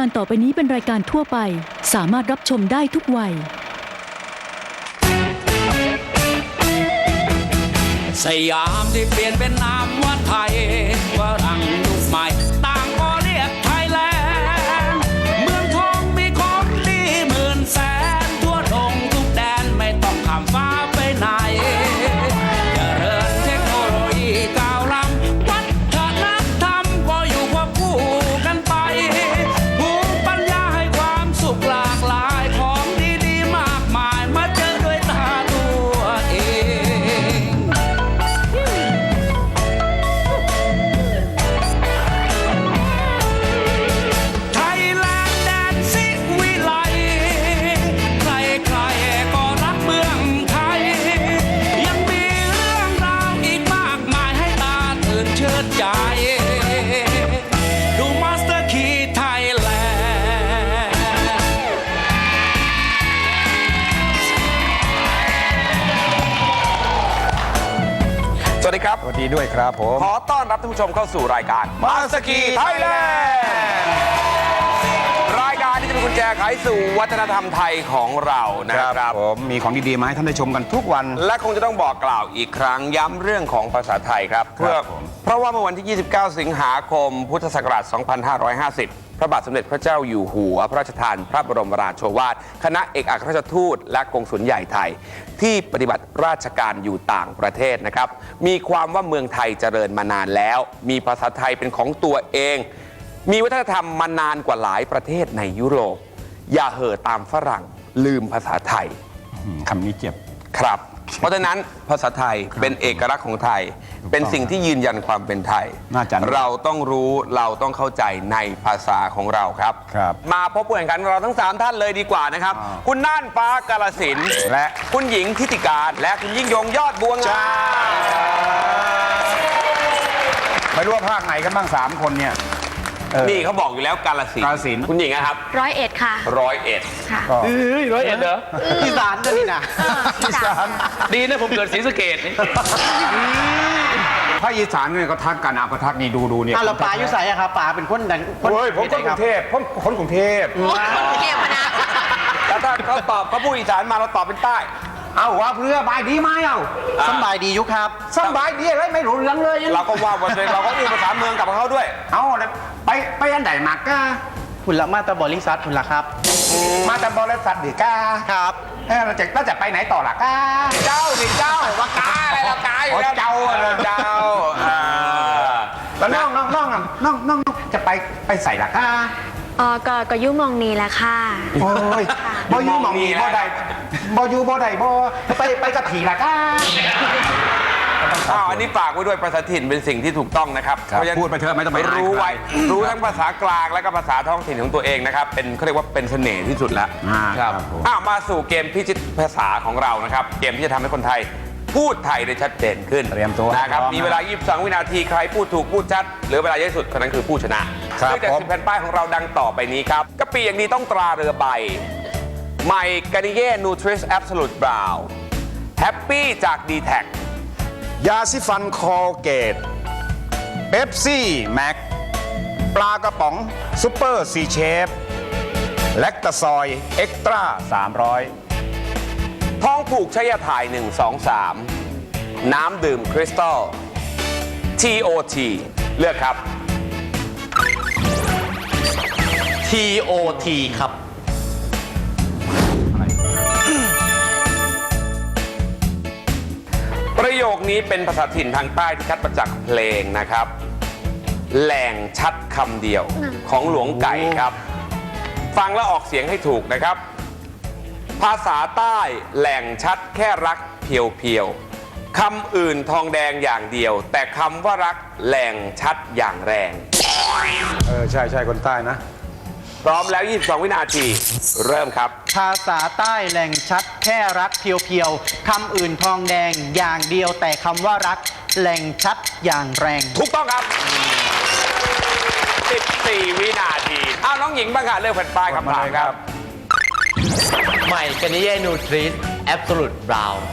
การต่อไปนี้เป็นรายการทั่วไป สามารถรับชมได้ทุกวัย สยามที่เปลี่ยนเป็นนามว่าไทย ครับ สวัสดีด้วยครับผม ขอต้อนรับท่านผู้ชมเข้าสู่รายการมาสกีไทยแลนด์รายการที่ จะเป็นกุญแจไขสู่วัฒนธรรมไทยของเรานะครับ ผมมีของดีๆมาให้ท่านได้ชมกันทุกวัน และคงจะต้องบอกกล่าวอีกครั้งย้ำเรื่องของภาษาไทยครับ เพื่อผมเพราะว่าเมื่อวันที่ 29 สิงหาคม พุทธศักราช 2550 พระบาทสมเด็จพระเจ้าอยู่หัว พระราชทานพระบรมราโชวาท คณะเอกอัครราชทูต และกงสุลใหญ่ไทย ที่ปฏิบัติราชการอยู่ต่างประเทศนะครับ มีความว่าเมืองไทยเจริญมานานแล้ว มีภาษาไทยเป็นของตัวเอง มีวัฒนธรรมมานานกว่าหลายประเทศในยุโรป อย่าเห่อตามฝรั่งลืมภาษาไทยอืมคำนี้เจ็บ ครับ เพราะฉะนั้นภาษาไทยเป็นเอกลักษณ์ของไทย เป็นสิ่งที่ยืนยันความเป็นไทย น่าจะเราต้องรู้เราต้องเข้าใจในภาษาของเราครับ ครับมาพบผู้แข่งขันเราทั้ง 3 ท่านเลยดีกว่านะครับอ้าวคุณน่านฟ้ากาลสินธุ์และคุณหญิงทิติการและคุณยิ่งยงยอดบัวงามไม่รู้ว่าภาคไหนกันบ้างสามคนเนี่ยเออ นี่เขาบอกอยู่แล้วกาลสินธุ์กาฬสินธุ์ คุณหญิงนะครับร้อยเอ็ดค่ะร้อยเอ็ดค่ะก็ ร้อยเอ็ดเหรออีสานด้วยนี่นะอีสานดีนะผมเกิดศรีสะเกดนี่ภาคอีสานเนี่ยก็ทักกันเอาก็ทักนี่ดูดูเนี่ยอะเราปลาอยู่ใส่อะครับปลาเป็นคนดังคนเฮ้ยผมคนกรุงเทพผมคนกรุงเทพเกี่ยวนะ แล้วถ้าเขาตอบเขาพูดอีสานมาเราตอบเป็นใต้ เอาว่าเพื่อบายดีไหมเอาสำบายดีอยู่ครับสบายดีอะไรไม่รู้เรื่องเลยเราก็ว่าวันเลยเราก็พูดภาษาเมืองกับเขาด้วย เอาแล้วไปไปอันไหนมากกาหุ่นละมาตาบริษัทหุ่นละครับ มาจากบริษัทดีกาครับเออเราจะเราจะไปไหนต่อล่ะกาเจ้าสิเจ้าว่ากาอะไรเรากาอยู่แล้วอ๋อเจ้าเหรอเจ้าอ่าแล้วน้องน้องน้องอะน้องน้องน้องจะไปไปใส่ล่ะกา อ๋อก็ก็ยุ่งมองนี้แหละค่ะ โอ้ยบอยู่หมองนี้บ่ได้บ่อยู่บ่ได้บ่ไปไปกับผีล่ะกาอ้าวอันนี้ฝากไว้ด้วยภาษาถิ่นเป็นสิ่งที่ถูกต้องนะครับครับเพราะฉะนั้นพูดไปเถอะไม่ต้องไปอายรู้ไว้ ใครรู้ทั้งภาษากลางและก็ภาษาท้องถิ่นของตัวเองนะครับ เป็นเขาเรียกว่าเป็นเสน่ห์ที่สุดแล้วอ่าครับผม อ้าวมาสู่เกมพิชิตภาษาของเรานะครับ เกมที่จะทำให้คนไทย พูดไทยได้ชัดเจนขึ้นเตรียมตัวนะครับพร้อมมีเวลา 22 วินาทีใครพูดถูกพูดชัดเหรือเวลาเยอะที่สุดคนนั้นคือผู้ชนะครับเนื่องจากผม สิบแผ่นป้ายของเราดังต่อไปนี้ครับกะปิอย่างดีต้องตราเรือใบใหม่กานิเย่นูทริสแอบสูตบราวแฮปปี้จาก d t แทยาซิฟันคอเกตเบปซี่แม็กปลากระป๋องซุปเปอร์ซีเชฟแลคตาซอยเอ็กตร้า300 ท้องผูกใช้ยาถ่าย 1 2 3 น้ำดื่มคริสตัล TOT เลือกครับ TOT ครับ ประโยคนี้เป็นภาษาถิ่นทางใต้ที่คัดมาจากเพลงนะครับ แหล่งชัดคำเดียวของหลวงไก่ครับ ฟังแล้วออกเสียงให้ถูกนะครับ ภาษาใต้แหล่งชัดแค่รักเพียวๆคำอื่นทองแดงอย่างเดียว แต่คำว่ารักแหล่งชัดอย่างแรง เออใช่ใช่คนใต้นะ พร้อมแล้ว 22 วินาที เริ่มครับ ภาษาใต้แหล่งชัดแค่รักเพียวๆคำอื่นทองแดงอย่างเดียวแต่คำว่ารักแหล่งชัดอย่างแรง ถูกต้องครับ 14 วินาที อ้าวน้องหญิงบ้างค่ะเลือกแผ่นป้ายคำถามครับ ใหม่กันนิเย่นูทริสแอบสูตบราวน์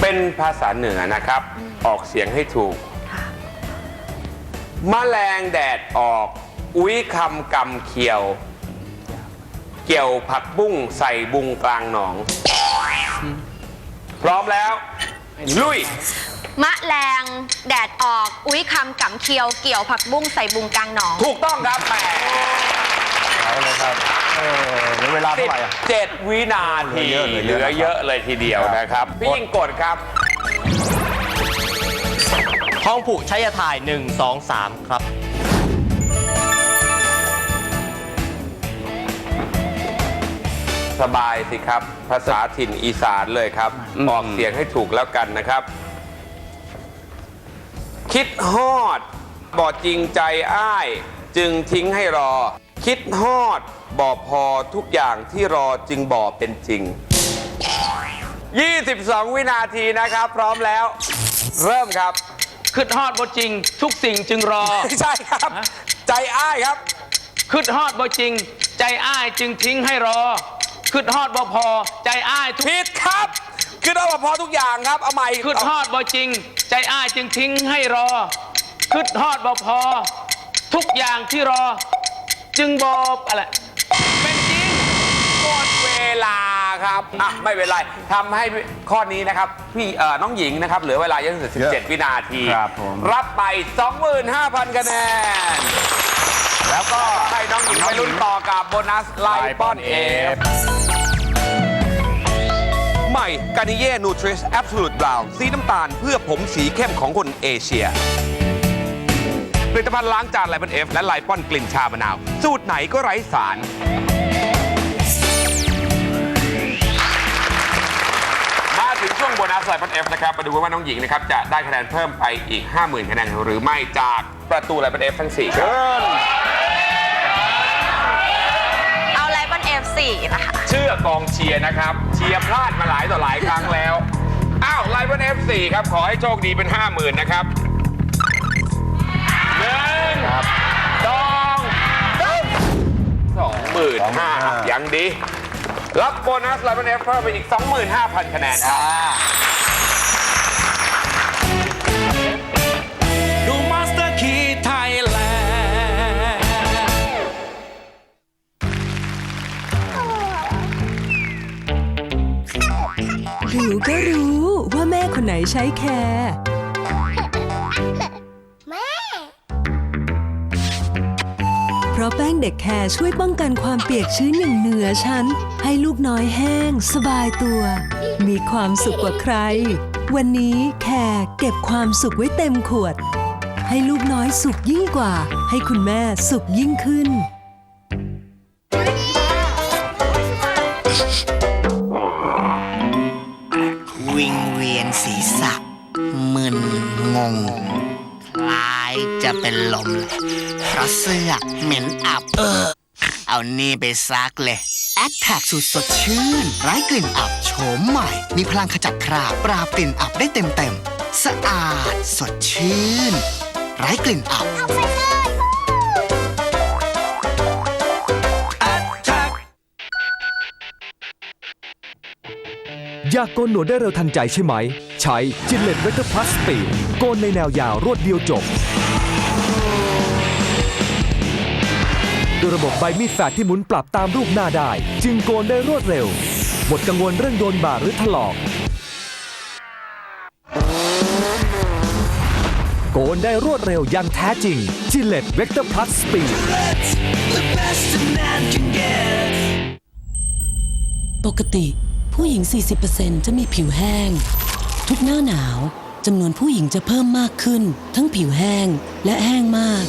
เป็นภาษาเหนือนะครับ ออกเสียงให้ถูก มแมลงแดดออก อุ้ยคำกำเขียว เกี่ยวผักบุ้งใส่บุงกลางหนอง พร้อมแล้ว ลุย มะแรงแดดออก อุ้ยคำกำเคียวเกี่ยวผักบุ้งใส่บุงกลางหนอง ถูกต้องครับแหมเอาเลยครับเออเหลือเวลาเท่าไหร่อะ เจ็ดวินาทีเหลือเยอะเหลือเยอะเหลือเยอะเลยทีเดียวนะครับ พี่ยิ่งกดครับ ท้องผูกชัยถ่าย 1 2 3 ครับ สบายสิครับ ภาษาถิ่นอีสานเลยครับ ออกเสียงให้ถูกแล้วกันนะครับ คิดฮอดบ่จริงใจอ้าย จึงทิ้งให้รอ คิดฮอดบ่พอทุกอย่างที่รอจึงบ่เป็นจริง 22 วินาทีนะครับ พร้อมแล้ว เริ่มครับ ขึ้นฮอดบ่จริง ทุกสิ่งจึงรอ ไม่ใช่ครับ ใจอ้ายครับ ขึ้นฮอดบ่จริง ใจอ้ายจึงทิ้งให้รอ ขึ้นฮอดบ่พอ ใจอ้ายทุก ผิดครับ คือต้องพอทุกอย่างครับเอาใหม่ขึ้นฮอดบ่จริง ใจอ้ายจึงทิ้งให้รอขึ้นฮอดบ่พอ ทุกอย่างที่รอ จึงบอบอะไรเป็นจริงหมดเวลาครับอะไม่เป็นไรทำให้ข้อนี้นะครับ พี่เอ่อน้องหญิงนะครับ เหลือเวลายังเหลือ17 วินาทีครับผม รับไป 25,000คะแนน แล้วก็ให้น้องหญิงไปลุ้นต่อกับโบนัสไลปอนเอฟ ใหม่กานิเย่นูทริสแอบสูตรบราวน์สีน้ำตาลเพื่อผมสีเข้มของคนเอเชีย ผลิตภัณฑ์ล้างจานไลปอนเอฟและไลปอนกลิ่นชามะนาว สูตรไหนก็ไร้สาร มาถึงช่วงโบนัสไลปอนเอฟนะครับ มาดูว่าน้องหญิงนะครับ จะได้คะแนนเพิ่มไปอีก 50,000 คะแนนหรือไม่จากประตูไลปอนเอฟทั้ง 4 ครับ F4 นะคะ เชื่อกองเชียร์นะครับ เชียร์พลาดมาหลายต่อหลายครั้งแล้ว อ้าวไลฟ์บน F4 ครับ ขอให้โชคดีเป็น 5 0,000นนะครับหนึ่งสองสองหมื่นห้ายังดี รับโบนัสไลฟ์บน F เพิ่มไปอีก 25,000 คะแนนครับ อ่ ใช้แคร์เพราะแป้งเด็กแคร์ช่วยป้องกันความเปียกชื้นอย่างเหนือชั้น ให้ลูกน้อยแห้ง สบายตัว มีความสุขกว่าใคร วันนี้แคร์เก็บความสุขไว้เต็มขวด ให้ลูกน้อยสุขยิ่งกว่า ให้คุณแม่สุขยิ่งขึ้น เป็นลมเลยเพราะเสื้อเหม็นอับ เออ เอานี่ไปซักเลย แอคแท็กสูตรสดชื่น ไร้กลิ่นอับโฉมใหม่ มีพลังขจัดคราบปราบกลิ่นอับได้เต็มเต็มๆสะอาดสดชื่น ไร้กลิ่นอับอยากโกนหนวดได้เร็วทันใจใช่ไหม ใช้จินเลตเวกเตอร์พลัสสปีดโกนในแนวยาวรวดเดียวจบ ด้วยระบบใบมีดแฝดที่หมุนปรับตามรูปหน้าได้ จึงโกนได้รวดเร็ว หมดกังวลเรื่องโดนบาดหรือถลอก โกนได้รวดเร็วอย่างแท้จริงจิเลตเวกเตอร์พลัสสปีดปกติผู้หญิง 40%จะมีผิวแห้ง ทุกหน้าหนาวจำนวนผู้หญิงจะเพิ่มมากขึ้น ทั้งผิวแห้งและแห้งมาก